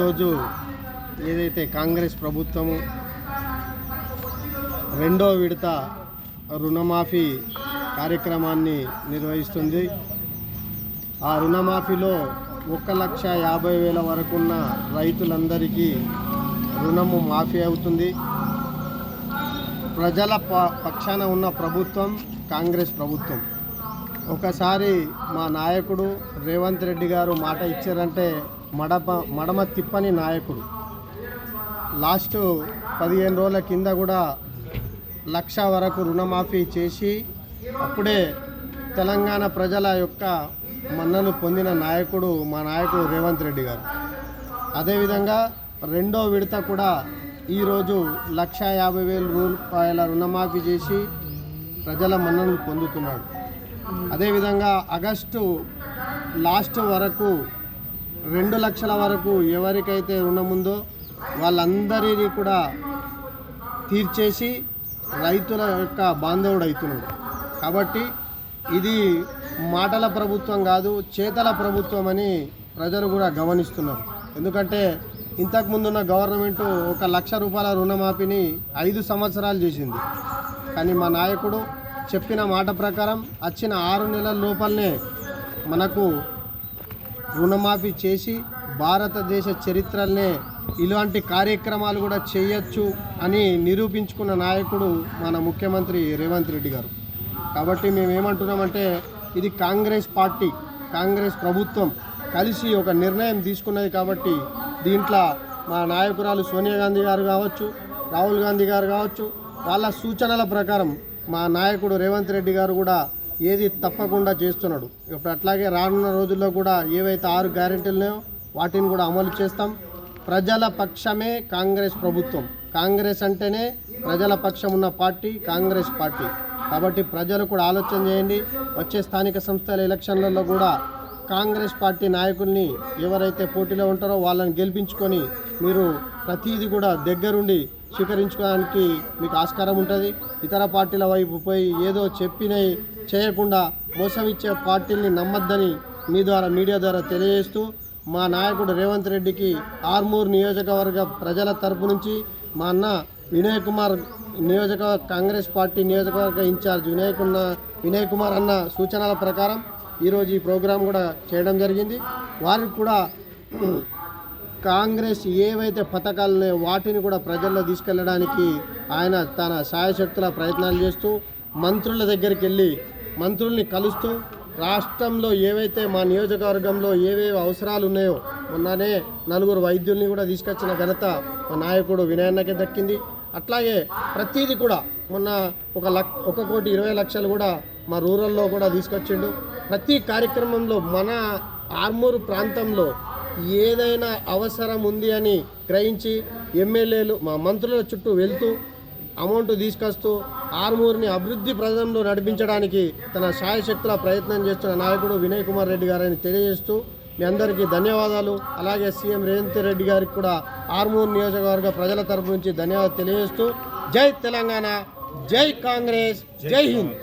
ఈరోజు ఏదైతే కాంగ్రెస్ ప్రభుత్వము రెండో విడత రుణమాఫీ కార్యక్రమాన్ని నిర్వహిస్తుంది ఆ రుణమాఫీలో ఒక లక్ష యాభై వేల వరకున్న రైతులందరికీ రుణము మాఫీ అవుతుంది. ప్రజల ప- పక్షాన ఉన్న ప్రభుత్వం కాంగ్రెస్ ప్రభుత్వం. ఒకసారి మా నాయకుడు రేవంత్ రెడ్డి గారు మాట ఇచ్చారంటే మడప మడమ తిప్పని నాయకుడు. లాస్ట్ పదిహేను రోజుల కింద కూడా లక్ష వరకు రుణమాఫీ చేసి అప్పుడే తెలంగాణ ప్రజల యొక్క మన్నను పొందిన నాయకుడు మా నాయకుడు రేవంత్ రెడ్డి గారు. అదేవిధంగా రెండో విడత కూడా ఈరోజు లక్ష యాభై వేల రూపాయల రుణమాఫీ చేసి ప్రజల మన్నను పొందుతున్నాడు. అదేవిధంగా ఆగస్టు లాస్ట్ వరకు రెండు లక్షల వరకు ఎవరికైతే రుణం ఉందో వాళ్ళందరినీ కూడా తీర్చేసి రైతుల యొక్క బాంధవుడు అవుతున్నాడు. కాబట్టి ఇది మాటల ప్రభుత్వం కాదు చేతల ప్రభుత్వం అని ప్రజలు కూడా గమనిస్తున్నారు. ఎందుకంటే ఇంతకుముందున్న గవర్నమెంట్ ఒక లక్ష రూపాయల రుణమాఫీని ఐదు సంవత్సరాలు చేసింది. కానీ మా నాయకుడు చెప్పిన మాట ప్రకారం వచ్చిన ఆరు నెలల లోపలనే మనకు రుణమాఫీ చేసి భారతదేశ చరిత్రనే ఇలాంటి కార్యక్రమాలు కూడా చేయొచ్చు అని నిరూపించుకున్న నాయకుడు మన ముఖ్యమంత్రి రేవంత్ రెడ్డి గారు. కాబట్టి మేము ఏమంటున్నామంటే ఇది కాంగ్రెస్ పార్టీ కాంగ్రెస్ ప్రభుత్వం కలిసి ఒక నిర్ణయం తీసుకున్నది కాబట్టి దీంట్లో మా నాయకురాలు సోనియా గాంధీ గారు కావచ్చు రాహుల్ గాంధీ గారు కావచ్చు వాళ్ళ సూచనల ప్రకారం మా నాయకుడు రేవంత్ రెడ్డి గారు కూడా ఏది తప్పకుండా చేస్తున్నాడు. ఇప్పుడు అట్లాగే రానున్న రోజుల్లో కూడా ఏవైతే ఆరు గ్యారెంటీలు ఉన్నాయో వాటిని కూడా అమలు చేస్తాం. ప్రజల పక్షమే కాంగ్రెస్ ప్రభుత్వం. కాంగ్రెస్ అంటేనే ప్రజల పక్షం ఉన్న పార్టీ కాంగ్రెస్ పార్టీ. కాబట్టి ప్రజలు కూడా ఆలోచన చేయండి. వచ్చే స్థానిక సంస్థల ఎలక్షన్లలో కూడా కాంగ్రెస్ పార్టీ నాయకుల్ని ఎవరైతే పోటీలో ఉంటారో వాళ్ళని గెలిపించుకొని మీరు ప్రతిదీ కూడా దగ్గరుండి స్వీకరించుకోవడానికి మీకు ఆస్కారం ఉంటుంది. ఇతర పార్టీల వైపు పోయి ఏదో చెప్పినవి చేయకుండా మోసం ఇచ్చే పార్టీల్ని నమ్మద్దని మీ ద్వారా మీడియా ద్వారా తెలియజేస్తూ మా నాయకుడు రేవంత్ రెడ్డికి ఆర్మూర్ నియోజకవర్గ ప్రజల తరపు నుంచి మా అన్న వినయ్ కుమార్ నియోజక కాంగ్రెస్ పార్టీ నియోజకవర్గ ఇన్ఛార్జ్ వినయ్ కుమార్ వినయ్ కుమార్ అన్న సూచనల ప్రకారం ఈరోజు ఈ ప్రోగ్రాం కూడా చేయడం జరిగింది. వారికి కూడా కాంగ్రెస్ ఏవైతే పథకాలు ఉన్నాయో వాటిని కూడా ప్రజల్లో తీసుకెళ్ళడానికి ఆయన తన సాయశక్తుల ప్రయత్నాలు చేస్తూ మంత్రుల దగ్గరికి వెళ్ళి మంత్రుల్ని కలుస్తూ రాష్ట్రంలో ఏవైతే మా నియోజకవర్గంలో ఏవేవి అవసరాలు ఉన్నాయో మొన్ననే నలుగురు వైద్యుల్ని కూడా తీసుకొచ్చిన ఘనత మా నాయకుడు వినయన్నకే దక్కింది. అట్లాగే ప్రతీది కూడా మొన్న ఒక లక్ ఒక కోటి ఇరవై లక్షలు కూడా మా రూరల్లో కూడా తీసుకొచ్చిండు. ప్రతి కార్యక్రమంలో మన ఆర్మూరు ప్రాంతంలో ఏదైనా అవసరం ఉంది అని గ్రహించి ఎమ్మెల్యేలు మా మంత్రుల చుట్టూ వెళ్తూ అమౌంట్ తీసుకొస్తూ ఆర్మూర్ని అభివృద్ధి ప్రదంలో నడిపించడానికి తన సాయశక్తుల ప్రయత్నం చేస్తున్న నాయకుడు వినయ్ కుమార్ రెడ్డి గారని తెలియజేస్తూ మీ అందరికీ ధన్యవాదాలు. అలాగే సీఎం రేవంత్ రెడ్డి గారికి కూడా ఆర్మూర్ నియోజకవర్గ ప్రజల తరపు నుంచి ధన్యవాదాలు తెలియజేస్తూ జై తెలంగాణ జై కాంగ్రెస్ జై హింద్.